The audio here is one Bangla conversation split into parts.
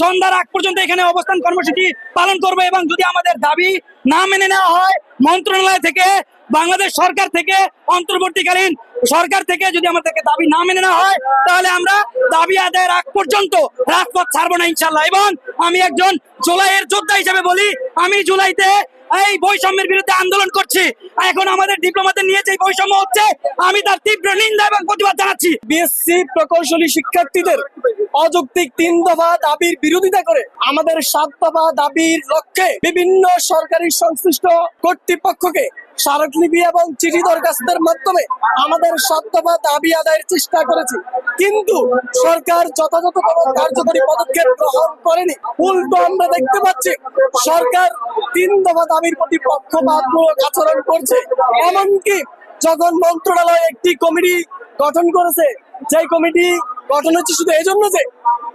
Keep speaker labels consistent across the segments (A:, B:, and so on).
A: সন্ধ্যার আগ পর্যন্ত এখানে অবস্থান কর্মসূচি পালন করবে এবং যদি আমাদের দাবি না মেনে নেওয়া হয়, মন্ত্রণালয় থেকে, বাংলাদেশ সরকার থেকে, অন্তর্বর্তীকালীন সরকার থেকে যদি আমাদেরকে দাবি না মেনে নেওয়া হয়, তাহলে আমরা দাবি আদায়ের আগ পর্যন্ত রাজপথ ছাড়বো না ইনশাল্লাহ এবং আমি একজন জুলাইয়ের যোদ্ধা হিসেবে বলি, আমি জুলাইতে এই বৈষম্যের বিরুদ্ধে আন্দোলন করছি। এখন আমাদের ডিপ্লোমাতে নিয়ে যে বৈষম্য হচ্ছে, আমি তার তীব্র নিন্দা এবং প্রতিবাদ জানাচ্ছি।
B: বিএসসি প্রকৌশলী শিক্ষার্থীদের অযৌক্তিক তিন দফা দাবির বিরোধিতা করে আমাদের সাত দফা দাবির লক্ষ্যে বিভিন্ন সরকারি সংশ্লিষ্ট কর্তৃপক্ষকে স্মারকলিপি এবং চিঠি দরখাস্তের মাধ্যমে আমাদের সাত দফা দাবি আদায়ের চেষ্টা করেছি। কিন্তু সরকার যথাযথ কোনো কার্যকরী পদক্ষেপ গ্রহণ করেনি। উল্টো আমরা দেখতে পাচ্ছি সরকার তিন দফা দাবির প্রতি পক্ষপাতমূলক আচরণ করছে। এমনকি যখন মন্ত্রণালয় একটি কমিটি গঠন করেছে যে কমিটি গঠন হচ্ছে শুধু এই জন্য যে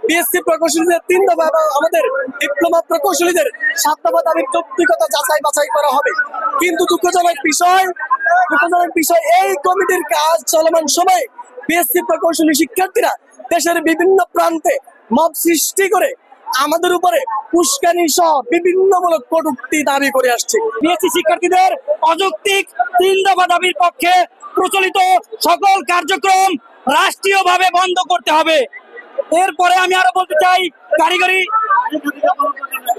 B: বিএসসি প্রকৌশলীদের তিন দফা এবং আমাদের ডিপ্লোমা প্রকৌশলীদের সাত দফা দাবির যৌক্তিকতা যাচাই বাছাই করা হবে। কিন্তু দুঃখজনক বিষয় দুঃখজনক বিষয়, এই কমিটির কাজ চলমান সময় বিএসসি প্রকৌশলী শিক্ষার্থীরা দেশের বিভিন্ন প্রান্তে মব সৃষ্টি করে আমাদের উপরে উস্কানি সহ বিভিন্নমূলক কটূক্তি দাবি করে আসছে।
A: বিএসসি শিক্ষার্থীদের অযৌক্তিক তিন দফা দাবির পক্ষে প্রচলিত সকল কার্যক্রম রাষ্ট্রীয়ভাবে বন্ধ করতে হবে। এরপরে আমি আরও বলতে চাই, কারিগরি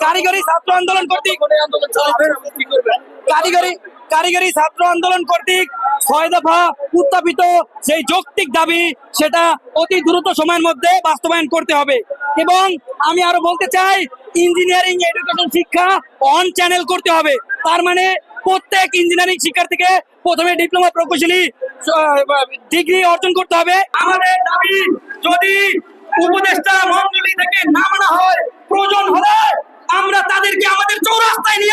A: কারিগরি ছাত্র আন্দোলন কর্তৃক, কারিগরি কারিগরি ছাত্র আন্দোলন কর্তৃক ছয় দফা উত্থাপিত সেই যৌক্তিক দাবি, সেটা অতি দ্রুত সময়ের মধ্যে বাস্তবায়ন করতে হবে। এবং আমি আরও বলতে চাই, ইঞ্জিনিয়ারিং এডুকেশন শিক্ষা অন চ্যানেল করতে হবে। তার মানে প্রত্যেক ইঞ্জিনিয়ারিং শিক্ষার্থীকে প্রথমে ডিপ্লোমা প্রকৌশলী ডিগ্রি অর্জন করতে হবে। আমাদের দাবি, যদি উপদেষ্টা মন্ডলী থেকে না মানা হয়, প্রয়োজন হলে আমরা তাদেরকে আমাদের চৌরাস্তায় নিয়ে